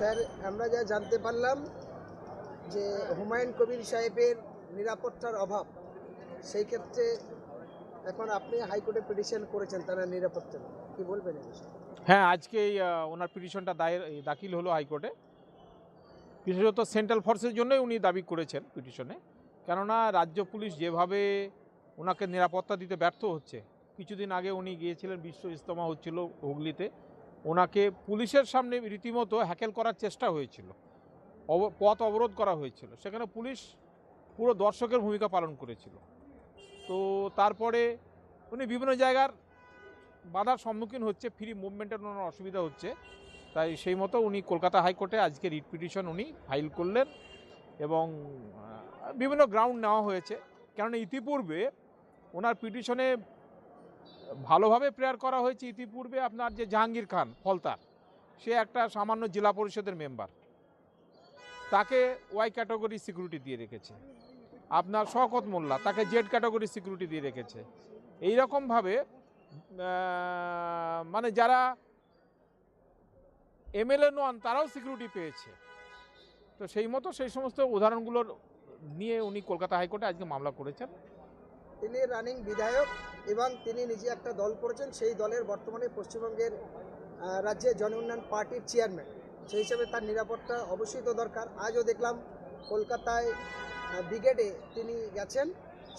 Sir, আমরা যা জানতে পারলাম যে হুমায়ুন কবির সাহেবের নিরাপত্তার অভাব, সেই ক্ষেত্রে এখন আপনি হাইকোর্টে পিটিশন করেছেন তার নিরাপত্তা। কি বলবেন হ্যাঁ আজকেই ওনার পিটিশনটা দায়ের দাখিল হলো হাইকোর্টে। বিশেষত সেন্ট্রাল ফোর্সের জন্যই উনি দাবি করেছেন পিটিশনে। কেননা রাজ্য পুলিশ যেভাবে ওনাকে নিরাপত্তা দিতে ব্যর্থ হচ্ছে, কিছুদিন আগে উনি গিয়েছিলেন বিশ্ব ইস্তমা হচ্ছিল হুগলিতে। ওনাকে পুলিশের সামনে রীতিমতো হ্যাকেল করার চেষ্টা হয়েছিল। পথ অবরোধ করা হয়েছিল। সেখানে পুলিশ পুরো দর্শকের ভূমিকা পালন করেছিল। তো তারপরে উনি বিভিন্ন জায়গার বাধার সম্মুখীন হচ্ছে, ফ্রি মুভমেন্টের ওনার অসুবিধা হচ্ছে। তাই সেই মতো উনি কলকাতা হাইকোর্টে আজকে রিট পিটিশন উনি ফাইল করলেন এবং বিভিন্ন গ্রাউন্ড নেওয়া হয়েছে। কেননা ইতিপূর্বে ওনার পিটিশনে ভালোভাবে প্রেয়ার করা হয়েছে ইতিপূর্বে আপনার যে জাহাঙ্গীর খান, ফলতার, সে একটা সামান্য জেলা পরিষদের মেম্বার তাকে ওয়াই ক্যাটাগরি সিকিউরিটি দিয়ে রেখেছে। আপনার শওকত মোল্লা, তাকে জেড ক্যাটাগরি সিকিউরিটি দিয়ে রেখেছে। এই রকমভাবে মানে যারা এমএলএ নন, তারাও সিকিউরিটি পেয়েছে। তো সেই মতো সেই সমস্ত উদাহরণগুলোর নিয়ে উনি কলকাতা হাইকোর্টে আজকে মামলা করেছেন। তিনি রানিং বিধায়ক এবং তিনি নিজে একটা দল করেছেন, সেই দলের বর্তমানে পশ্চিমবঙ্গের রাজ্যে জন উন্নয়ন পার্টির চেয়ারম্যান। সেই হিসাবে তার নিরাপত্তা অবশ্যই তো দরকার। আজও দেখলাম কলকাতায় ব্রিগেডে তিনি গেছেন।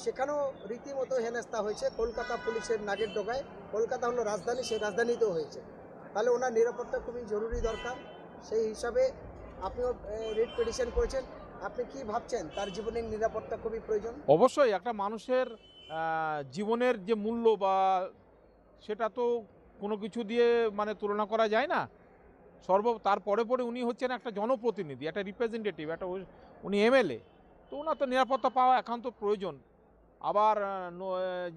সেখানেও রীতিমতো হেনস্থা হয়েছে। কলকাতা পুলিশের নাগের ডোকায় কলকাতা হলো রাজধানী, সেই রাজধানীতেও হয়েছে। তাহলে ওনার নিরাপত্তা খুবই জরুরি দরকার। সেই হিসাবে আপনিও রিট পিটিশন করেছেন। আপনি কি ভাবছেন? তার জীবনের নিরাপত্তা খুবই প্রয়োজন? অবশ্যই, একটা মানুষের জীবনের যে মূল্য বা সেটা তো কোনো কিছু দিয়ে মানে তুলনা করা যায় না। সর্ব তারপরে পরে উনি হচ্ছেন একটা জনপ্রতিনিধি, একটা রিপ্রেজেন্টেটিভ একটা উনি এমএলএ। তো ওনার তো নিরাপত্তা পাওয়া একান্ত প্রয়োজন। আবার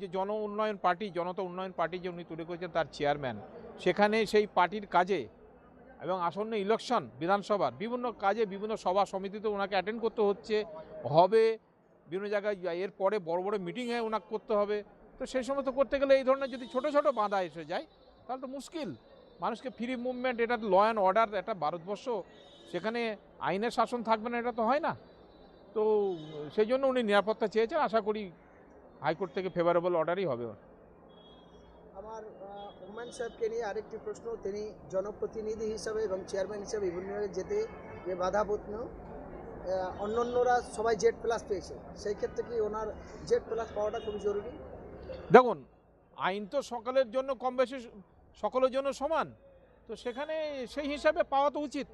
যে জন উন্নয়ন পার্টি, জনতা উন্নয়ন পার্টি যে উনি তৈরি করেছেন তার চেয়ারম্যান সেখানে সেই পার্টির কাজে এবং আসন্ন ইলেকশন বিধানসভার বিভিন্ন কাজে বিভিন্ন সভা সমিতিতে ওনাকে অ্যাটেন্ড করতে হচ্ছে। হবে বিভিন্ন জায়গায় এর পরে বড় বড় মিটিংয়ে ওনাকে করতে হবে। তো সেই সময় তো করতে গেলে এই ধরনের যদি ছোট ছোট বাঁধা এসে যায়, তাহলে তো মুশকিল। মানুষকে ফ্রি মুভমেন্ট এটা ল অ্যান্ড অর্ডার একটা ভারতবর্ষ, সেখানে আইনের শাসন থাকবে না, এটা তো হয় না। তো সেই জন্য উনি নিরাপত্তা চেয়েছেন। আশা করি হাইকোর্ট থেকে ফেভারেবল অর্ডারই হবে আমার হুমায়ুন সাহেবকে নিয়ে আরেকটি প্রশ্ন। তিনি জনপ্রতিনিধি হিসাবে এবং চেয়ারম্যান হিসাবে বিভিন্ন যেতে যে বাধাপূর্ণ অন্য অন্যরা সবাই জেড প্লাস পেয়েছে। সেই ক্ষেত্রে কি ওনার জেড প্লাস পাওয়াটা খুবই জরুরি? দেখুন, আইন তো সকলের জন্য কম বেশি সকলের জন্য সমান। তো সেখানে সেই হিসাবে পাওয়া তো উচিত।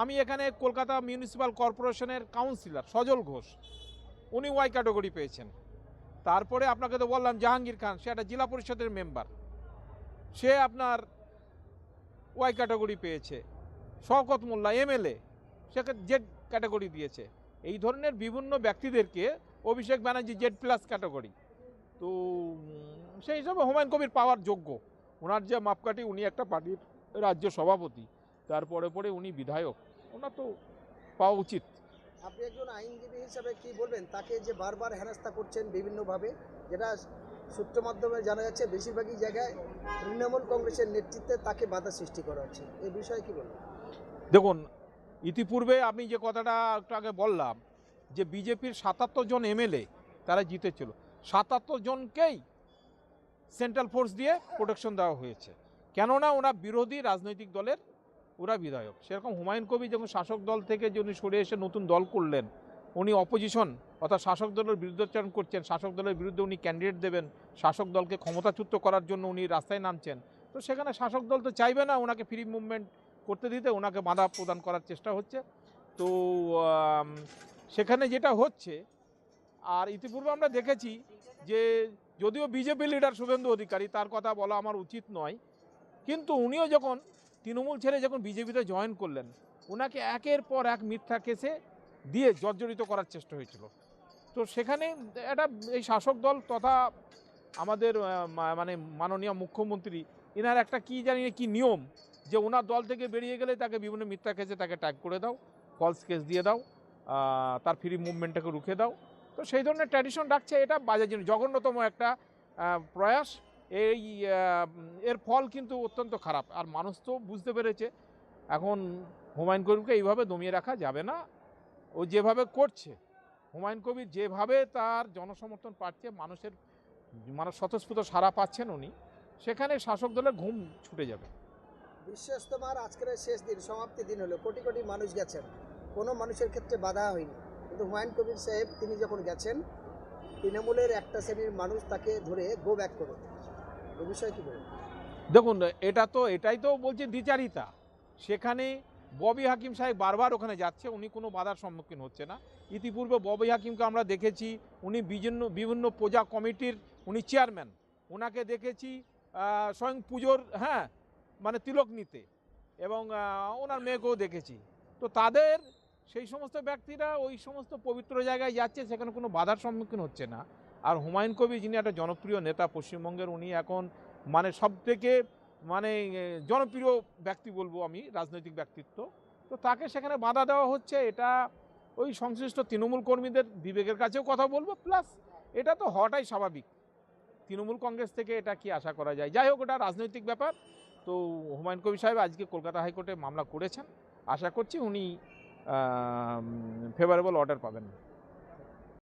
আমি এখানে কলকাতা মিউনিসিপ্যাল কর্পোরেশনের কাউন্সিলর সজল ঘোষ। উনি ওয়াই ক্যাটাগরি পেয়েছেন। তারপরে আপনাকে তো বললাম জাহাঙ্গীর খান, সে একটা জেলা পরিষদের মেম্বার। সে আপনার ওয়াই ক্যাটাগরি পেয়েছে। শওকত মোল্লা এমএলএ সেকে জেড ক্যাটাগরি দিয়েছে। এই ধরনের বিভিন্ন ব্যক্তিদেরকে Abhishek Banerjee Z plus category. তো সেই হিসাবে হুমায়ুন কবির পাওয়ার যোগ্য। ওনার যে মাপকাঠি, উনি একটা পার্টির রাজ্য সভাপতি। তারপরে পরে উনি বিধায়ক। ওনার তো পাওয়া উচিত। আপনি একজন আইনজীবী হিসাবে কি বলবেন? তাকে যে বারবার হেনস্থা করছেন বিভিন্নভাবে, যেটা সূত্র মাধ্যমে জানা যাচ্ছে, বেশিরভাগই জায়গায় তৃণমূল কংগ্রেসের নেতৃত্বে তাকে বাধা সৃষ্টি করা হচ্ছে। এ বিষয়ে কি বলবেন? দেখুন, ইতিপূর্বে আমি যে কথাটা একটু আগে বললাম, যে বিজেপির সাতাত্তর জন এমএলএ তারা জিতেছিল। সাতাত্তর জনকেই সেন্ট্রাল ফোর্স দিয়ে প্রোটেকশন দেওয়া হয়েছে। কেননা ওরা বিরোধী রাজনৈতিক দলের, ওরা বিধায়ক। সেরকম হুমায়ুন কবি যখন শাসক দল থেকে যে উনি সরে এসে নতুন দল করলেন, উনি অপোজিশন অর্থাৎ শাসক দলের বিরুদ্ধাচরণ করছেন, শাসক দলের বিরুদ্ধে উনি ক্যান্ডিডেট দেবেন, শাসক দলকে ক্ষমতাচ্যুত করার জন্য উনি রাস্তায় নামছেন। তো সেখানে শাসক দল তো চাইবে না ওনাকে ফ্রি মুভমেন্ট করতে দিতে, ওনাকে বাধা প্রদান করার চেষ্টা হচ্ছে। তো সেখানে যেটা হচ্ছে, আর ইতিপূর্বে আমরা দেখেছি যে যদিও বিজেপি লিডার শুভেন্দু অধিকারী, তার কথা বলা আমার উচিত নয়, কিন্তু উনিও যখন তৃণমূল ছেড়ে যখন বিজেপিতে জয়েন করলেন ওনাকে একের পর এক মিথ্যা কেসে দিয়ে জর্জরিত করার চেষ্টা হয়েছিল। তো সেখানে এটা এই শাসক দল তথা আমাদের মানে মাননীয় মুখ্যমন্ত্রী এনার একটা কি জানি কি নিয়ম, যে ওনার দল থেকে বেরিয়ে গেলে তাকে বিভিন্ন মিথ্যা কেসে তাকে ট্যাগ করে দাও ফলস কেস দিয়ে দাও তার ফ্রি মুভমেন্টটাকে রুখে দাও। তো সেই ধরনের ট্র্যাডিশন রাখছে, এটা বাজে জিনিস, জঘন্যতম একটা প্রয়াস। এই এর ফল কিন্তু অত্যন্ত খারাপ, আর মানুষ তো বুঝতে পেরেছে। এখন হুমায়ুন কবিরকে এইভাবে দমিয়ে রাখা যাবে না। ও যেভাবে করছে হুমায়ুন কবির যেভাবে তার জনসমর্থন পাচ্ছে মানুষের মানে স্বতঃস্ফূর্ত সারা পাচ্ছেন উনি সেখানে শাসক দলের ঘুম ছুটে যাবে। বিশ্বাস তোমার আজকের শেষ দিন সমাপ্তি দিন হলো। কোটি কোটি মানুষ গেছেন। কোনো মানুষের ক্ষেত্রে বাধা হয়নি। কিন্তু হুমায়ুন কবির সাহেব তিনি যখন গেছেন তৃণমূলের একটা শ্রেণির মানুষ তাকে ধরে গো ব্যাক করো এ বিষয়ে কী বলবেন? দেখুন এটা তো এটাই তো বলছে দ্বিচারিতা। সেখানে ববি হাকিম সাহেব বারবার ওখানে যাচ্ছে, উনি কোনো বাধার সম্মুখীন হচ্ছে না। ইতিপূর্বে ববি হাকিমকে আমরা দেখেছি, উনি বিভিন্ন বিভিন্ন পূজা কমিটির উনি চেয়ারম্যান। ওনাকে দেখেছি স্বয়ং পুজোর হ্যাঁ মানে তিলক নিতে। এবং ওনার মেয়েকেও দেখেছি। তো তাদের সেই সমস্ত ব্যক্তিরা ওই সমস্ত পবিত্র জায়গায় যাচ্ছে, সেখানে কোনো বাধার সম্মুখীন হচ্ছে না। আর হুমায়ুন কবি যিনি একটা জনপ্রিয় নেতা, পশ্চিমবঙ্গের উনি এখন মানে সব থেকে মানে জনপ্রিয় ব্যক্তি বলব আমি, রাজনৈতিক ব্যক্তিত্ব। তো তাকে সেখানে বাধা দেওয়া হচ্ছে, এটা ওই সংশ্লিষ্ট তৃণমূল কর্মীদের বিবেকের কাছেও কথা বলব। প্লাস এটা তো হওয়াটাই স্বাভাবিক। তৃণমূল কংগ্রেস থেকে এটা কি আশা করা যায়? যাই হোক, ওটা রাজনৈতিক ব্যাপার। তো হুমায়ুন কবির সাহেব আজকে কলকাতা হাইকোর্টে মামলা করেছেন। আশা করছি উনি ফেভারেবল অর্ডার পাবেন।